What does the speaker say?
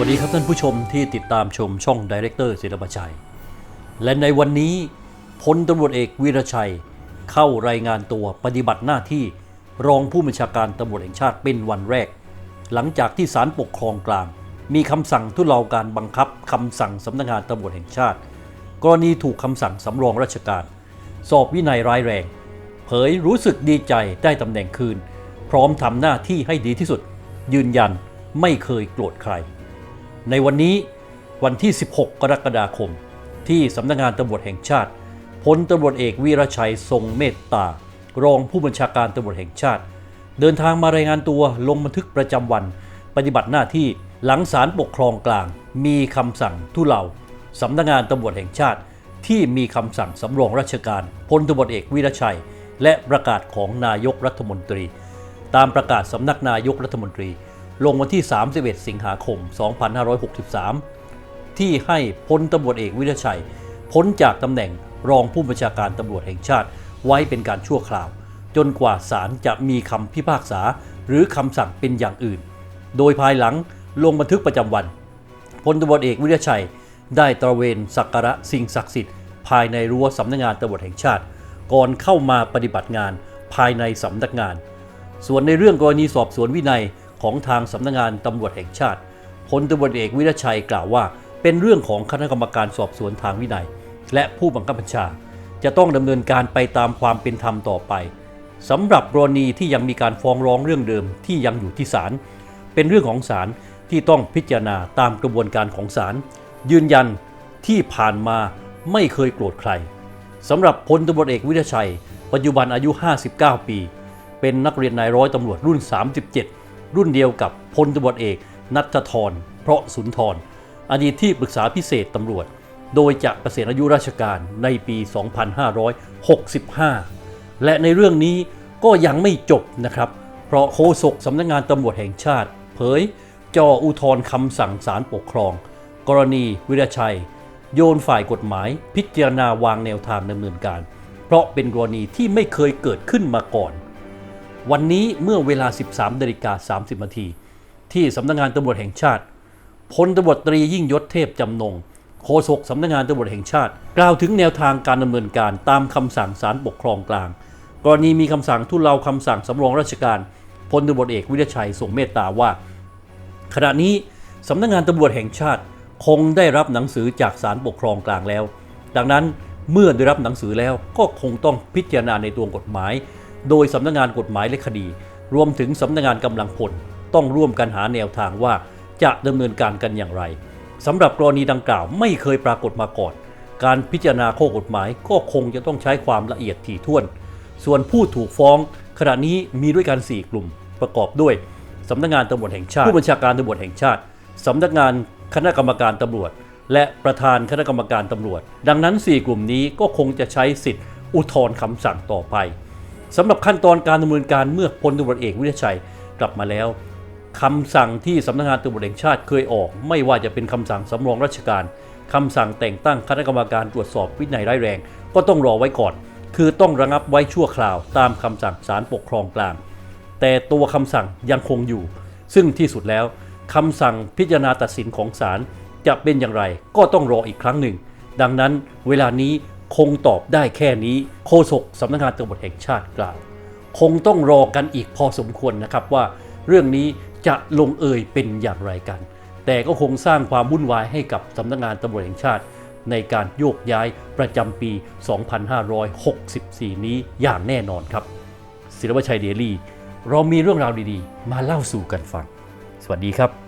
วัสดีครับท่านผู้ชมที่ติดตามชมช่องดีเรคเตอร์ศิลปชัย และในวันนี้พลตำรวจเอกวีรชัย เข้ารายงานตัวปฏิบัติหน้าที่รองผู้บัญชาการตำรวจแห่งชาติเป็นวันแรก หลังจากที่ศาลปกครองกลาง มีคำสั่งทุเลาการบังคับคำสั่งสำนักงานตำรวจแห่งชาติ กรณีถูกคำสั่งสำรองราชการ สอบวินัยร้ายแรง เผยรู้สึกดีใจได้ตำแหน่งคืน พร้อมทำหน้าที่ให้ดีที่สุด ยืนยันไม่เคยโกรธใคร ในวันนี้วันที่ 16 กรกฎาคม ที่สำนักงานตำรวจแห่งชาติพลตำรวจเอกวีรชัยทรงเมตตา รองผู้บัญชาการตำรวจแห่งชาติ เดินทางมารายงานตัวลงบันทึกประจำวัน ปฏิบัติหน้าที่หลังศาลปกครองกลาง มีคำสั่งทุเลาสำนักงานตำรวจแห่งชาติ ที่มีคำสั่งสำรองราชการพลตำรวจเอกวีรชัย และประกาศของนายกรัฐมนตรี ตามประกาศสำนักนายกรัฐมนตรี ลงวันที่ 31 สิงหาคม 2563 ที่ให้พลตำรวจเอกวิรชัย พ้นจากตำแหน่งรองผู้บัญชาการตำรวจแห่งชาติ ไว้เป็นการชั่วคราว จนกว่าศาลจะมีคำพิพากษาหรือคำสั่งเป็นอย่างอื่น โดยภายหลังลงบันทึกประจำวันพลตำรวจเอกวิรชัย ได้ตระเวนสักการะสิ่งศักดิ์สิทธิ์ภายในรั้วสำนักงานตำรวจแห่งชาติ ก่อนเข้ามาปฏิบัติงานภายในสำนักงาน ส่วนในเรื่องกรณีสอบสวนวินัย ของทางสำนักงานตำรวจแห่งชาติพลตำรวจเอกวิรชัยกล่าวว่า เป็นเรื่องของคณะกรรมการสอบสวนทางวินัย และผู้บังคับบัญชา จะต้องดำเนินการไปตามความเป็นธรรมต่อไปสำหรับกรณีที่ยังมีการฟ้องร้องเรื่องเดิมที่ยังอยู่ที่ศาลเป็นเรื่องของศาลที่ต้องพิจารณาตามกระบวนการของศาลยืนยันที่ผ่านมาไม่เคยโกรธใครสำหรับพลตำรวจเอกวิรชัย ปัจจุบันอายุ 59 ปี เป็นนักเรียนนายร้อยตำรวจรุ่น 37 รุ่นเดียวกับพลตำรวจเอก นัทธรเพราะสุนทรอดีตที่ปรึกษาพิเศษตำรวจ โดยจะเกษียณอายุราชการในปี 2565 และในเรื่องนี้ก็ยังไม่จบนะครับ เพราะโฆษกสำนักงานตำรวจแห่งชาติ เผยจออุทธรคำสั่งศาลปกครอง กรณีวิรชัย โยนฝ่ายกฎหมายพิจารณาวางแนวทางดำเนินการ เพราะเป็นกรณีที่ไม่เคยเกิดขึ้นมาก่อน วันนี้เมื่อเวลา 13นาฬิกา30นาทีที่สำนักงานตำรวจแห่งชาติพลตำรวจตรียิ่งยศเทพจำนงโฆษกสำนักงานตำรวจแห่งชาติ กล่าวถึงแนวทางการดำเนินการตามคำสั่งศาลปกครองกลาง กรณีมีคำสั่งทุเลาคำสั่งสำรองราชการพลตำรวจเอกวิรชัยทรงเมตตาว่า ขณะนี้สำนักงานตำรวจแห่งชาติคงได้รับหนังสือจากศาลปกครองกลางแล้ว ดังนั้นเมื่อได้รับหนังสือแล้วก็คงต้องพิจารณาในตัวกฎหมาย โดยสำนักงานกฎหมายและคดี รวมถึงสำนักงานกำลังพลต้องร่วมกันหาแนวทางว่าจะดำเนินการกันอย่างไรสำหรับกรณีดังกล่าวไม่เคยปรากฏมาก่อน การพิจารณาข้อกฎหมายก็คงจะต้องใช้ความละเอียดถี่ถ้วน ส่วนผู้ถูกฟ้องขณะนี้มีด้วยกัน 4 กลุ่มประกอบด้วยสำนักงานตำรวจแห่งชาติ ผู้บัญชาการตำรวจแห่งชาติสำนักงานคณะกรรมการตำรวจ และประธานคณะกรรมการตำรวจ ดังนั้น 4 กลุ่มนี้ก็คงจะใช้สิทธิ์อุทธรณ์คำสั่งต่อไป สำหรับขั้นตอนการดำเนินการเมื่อพลตำรวจเอกวิทยชัยกลับมาแล้วคำสั่งที่สำนักงานตำรวจแห่งชาติเคยออก ไม่ว่าจะเป็นคำสั่งสำรองราชการคำสั่งแต่งตั้งคณะกรรมการตรวจสอบวินัยร้ายแรง ก็ต้องรอไว้ก่อน คือต้องระงับไว้ชั่วคราวตามคำสั่งศาลปกครองกลาง แต่ตัวคำสั่งยังคงอยู่ ซึ่งที่สุดแล้วคำสั่งพิจารณาตัดสินของศาลจะเป็นอย่างไร ก็ต้องรออีกครั้งหนึ่ง ดังนั้นเวลานี้ คงตอบได้แค่นี้โฆษกสำนักงานตำรวจแห่งชาติกล่าวคงต้องรอกันอีกพอสมควรนะครับว่า เรื่องนี้จะลงเอยเป็นอย่างไรกัน แต่ก็คงสร้างความวุ่นวายให้กับสำนักงานตำรวจแห่งชาติ ในการโยกย้ายประจำปี 2564 นี้อย่างแน่นอนครับศิลปชัยเดลี่ เรามีเรื่องราวดีๆ มาเล่าสู่กันฟัง สวัสดีครับ